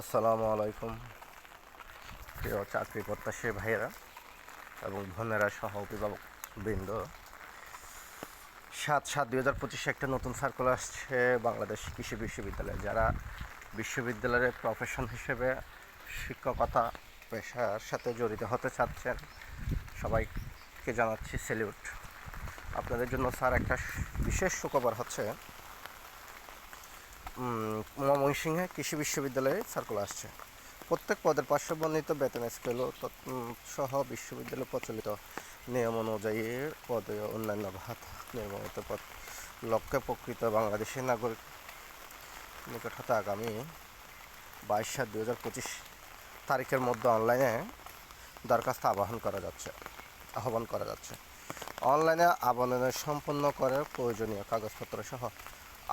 আসসালামু আলাইকুম। প্রিয় চাকরি প্রত্যাশী ভাইয়েরা এবং বোনেরা সহ অভিভাবক বৃন্দ, সাত সাত দুই হাজার পঁচিশে একটা নতুন সার্কুলার আসছে বাংলাদেশ কৃষি বিশ্ববিদ্যালয়ে। যারা বিশ্ববিদ্যালয়ের প্রফেশন হিসেবে শিক্ষকতা, পেশার সাথে জড়িত হতে চাচ্ছেন, সবাইকে জানাচ্ছি স্যালিউট আপনাদের জন্য স্যার একটা বিশেষ সুখবর হচ্ছে ময়মনসিংহে কৃষি বিশ্ববিদ্যালয়ে সার্কুলার আসছে। প্রত্যেক পদের পার্শ্ব বর্ণিত বেতন স্কেল সহ বিশ্ববিদ্যালয় প্রচলিত নিয়ম অনুযায়ী পদে অন্যান্য ভাত নির্মিত পদ। লক্ষ্যে প্রকৃত বাংলাদেশি নাগরিক নিকট হতে আগামী বাইশ সাত দুই হাজার পঁচিশ তারিখের মধ্যে অনলাইনে দরখাস্ত আবাহন করা যাচ্ছে, আহ্বান করা যাচ্ছে। অনলাইনে আবেদনের সম্পন্ন করে প্রয়োজনীয় কাগজপত্র সহ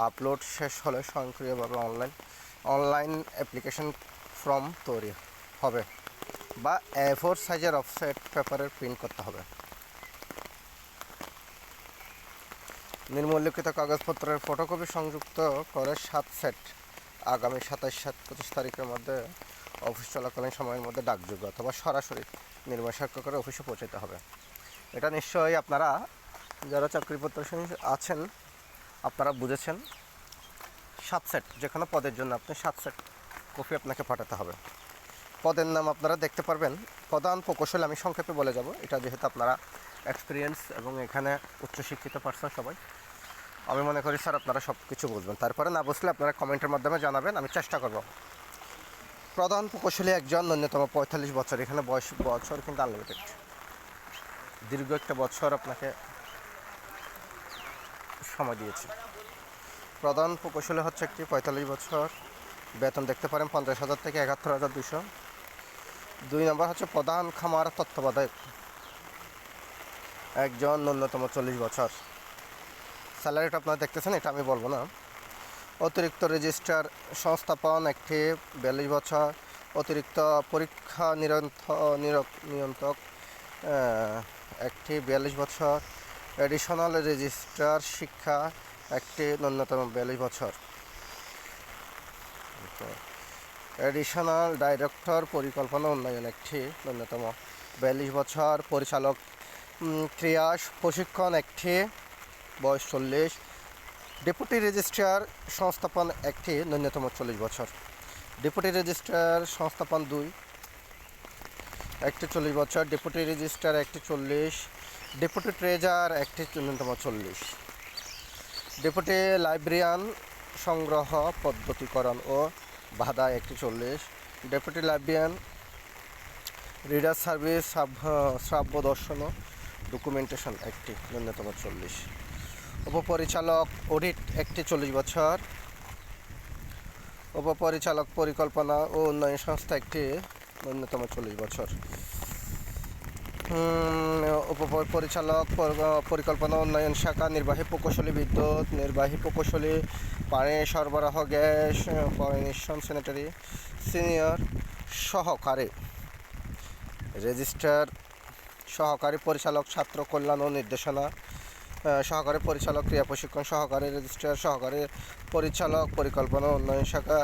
আপলোড শেষ হলে স্বয়ংক্রিয়ভাবে অনলাইন অনলাইন অ্যাপ্লিকেশন ফর্ম তৈরি হবে বা এ ফোর সাইজের অফসেট পেপারের প্রিন্ট করতে হবে। নির্মূল্যকৃত কাগজপত্রের ফটোকপি সংযুক্ত করে সাত সেট আগামী সাতাশ সাত পঁচিশ তারিখের মধ্যে অফিস চলাকালীন সময়ের মধ্যে ডাকযোগ্য অথবা সরাসরি নির্মাণ করে অফিসে পৌঁছাতে হবে। এটা নিশ্চয়ই আপনারা যারা চাকরি প্রত্যাশী আছেন আপনারা বুঝেছেন, সাত সেট যেখানে পদের জন্য আপনি সাত সেট কপি আপনাকে পাঠাতে হবে। পদের নাম আপনারা দেখতে পারবেন। প্রধান প্রকৌশল আমি সংক্ষেপে বলে যাব। এটা যেহেতু আপনারা এক্সপিরিয়েন্স এবং এখানে উচ্চশিক্ষিত পার্সন সবাই। আমি মনে করি স্যার আপনারা সব কিছু বুঝবেন। তারপরে না বুঝলে আপনারা কমেন্টের মাধ্যমে জানাবেন, আমি চেষ্টা করব। প্রধান প্রকৌশলী একজন ন্যূনতম পঁয়তাল্লিশ বছর। এখানে বয়স বছর কিন্তু আনলিমিটেড দীর্ঘ একটা বছর আপনাকে সময় দিয়েছি। প্রধান প্রকৌশলী হচ্ছে একটি পঁয়তাল্লিশ বছর বেতন, দেখতে পারেন পঞ্চাশ হাজার থেকে একাত্তর হাজার দুশো দুই নম্বর হচ্ছে প্রধান খামার তত্ত্বাবধায়ক। একজন ন্যূনতম চল্লিশ বছর। স্যালারিটা আপনারা দেখতেছেন, এটা আমি বলব না। অতিরিক্ত রেজিস্ট্রার সংস্থাপন একটি বিয়াল্লিশ বছর। অতিরিক্ত পরীক্ষা নিরন্ত নিয়ন্ত্রক একটি বিয়াল্লিশ বছর। এডিশনাল রেজিস্ট্রার শিক্ষা একটি ন্যূনতম বিয়াল্লিশ বছর। এডিশনাল ডাইরেক্টর পরিকল্পনা উন্নয়ন একটি ন্যূনতম বিয়াল্লিশ বছর। পরিচালক ক্রিয়া প্রশিক্ষণ একটি বয়স চল্লিশ। ডেপুটি রেজিস্ট্রার সংস্থাপন একটি ন্যূনতম চল্লিশ বছর। ডেপুটি রেজিস্ট্রার সংস্থাপন দুই। একটি চল্লিশ বছর, ডেপুটি রেজিস্ট্রার একটি চল্লিশ ডেপুটি ট্রেজার একটি ন্যূনতম চল্লিশ। ডেপুটি লাইব্রেরিয়ান সংগ্রহ, পদ্ধতিকরণ ও বাধা একটি চল্লিশ ডেপুটি লাইব্রেরিয়ান রিডার সার্ভিস শ্রাব্য দর্শন ডকুমেন্টেশন একটি, ন্যূনতম চল্লিশ। উপপরিচালক অডিট একটি চল্লিশ বছর। উপপরিচালক পরিকল্পনা ও উন্নয়ন সংস্থা একটি ন্যূনতম চল্লিশ বছর। উম, উপপরিচালক পরিকল্পনা উন্নয়ন শাখা নির্বাহী প্রকৌশলী বিদ্যুৎ নির্বাহী প্রকৌশলী পানি সরবরাহ গ্যাস পলিনেশন স্যানিটারি সিনিয়র সহকারী রেজিস্ট্রার সহকারী পরিচালক ছাত্র কল্যাণ ও নির্দেশনা সহকারী পরিচালক, ক্রিয়া প্রশিক্ষণ সহকারী রেজিস্ট্রার, সহকারী পরিচালক, পরিকল্পনা উন্নয়ন শাখা,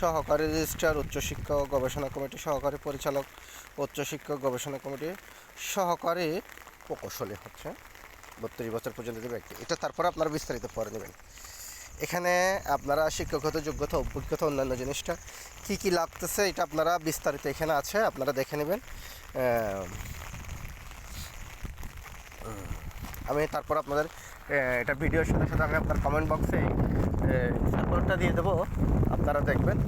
সহকারী রেজিস্ট্রার উচ্চশিক্ষা ও গবেষণা কমিটি, সহকারী পরিচালক উচ্চশিক্ষা গবেষণা কমিটি, সহকারী প্রকৌশলী হচ্ছে। বত্রিশ বছর পর্যন্ত যে ব্যক্তি। এটা তারপর আপনারা বিস্তারিত পরে নেবেন। এখানে আপনারা শিক্ষকগত যোগ্যতা, অভিজ্ঞতা, অন্যান্য জিনিসটা কি কি লাগতেছে এটা আপনারা বিস্তারিত এখানে আছে, আপনারা দেখে নেবেন। আমি তারপর আপনাদের এটা ভিডিওর সাথে সাথে আমি আপনার কমেন্ট বক্সে সাপোর্টটা দিয়ে দেবো। আপনারা দেখবেন।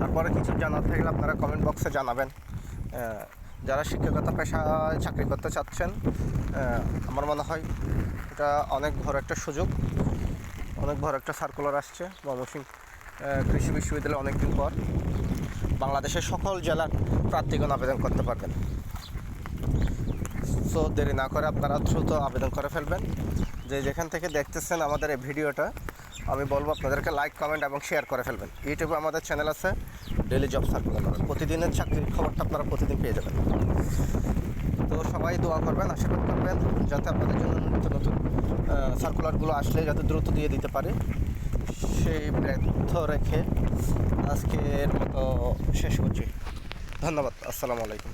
তারপরে কিছু জানার থাকলে আপনারা কমেন্ট বক্সে জানাবেন। যারা শিক্ষকতা পেশায় চাকরি করতে চাচ্ছেন আমার মনে হয় এটা অনেক বড় একটা সুযোগ। অনেক বড় একটা সার্কুলার আসছে। ময়মনসিংহ আহ, কৃষি বিশ্ববিদ্যালয়ে অনেকদিন পর বাংলাদেশের সকল জেলার প্রার্থীগণ আবেদন করতে পারবেন। সো দেরি না করে আপনারা দ্রুত আবেদন করে ফেলবেন। যে যেখান থেকে দেখতেছেন আমাদের এই ভিডিওটা, আমি বলব আপনাদেরকে লাইক কমেন্ট এবং শেয়ার করে ফেলবেন। ইউটিউবে আমাদের চ্যানেল আছে ডেলি জব সার্কুলার প্রতিদিনের চাকরির খবরটা আপনারা প্রতিদিন পেয়ে যাবেন। তো সবাই দোয়া করবেন, আশীর্বাদ করবেন, যাতে আপনাদের জন্য নতুন নতুন সার্কুলারগুলো আসলে যাতে দ্রুত দিয়ে দিতে পারে। সেই ব্যর্থ রেখে আজকের মতো শেষ করছি। ধন্যবাদ, আসসালামু আলাইকুম।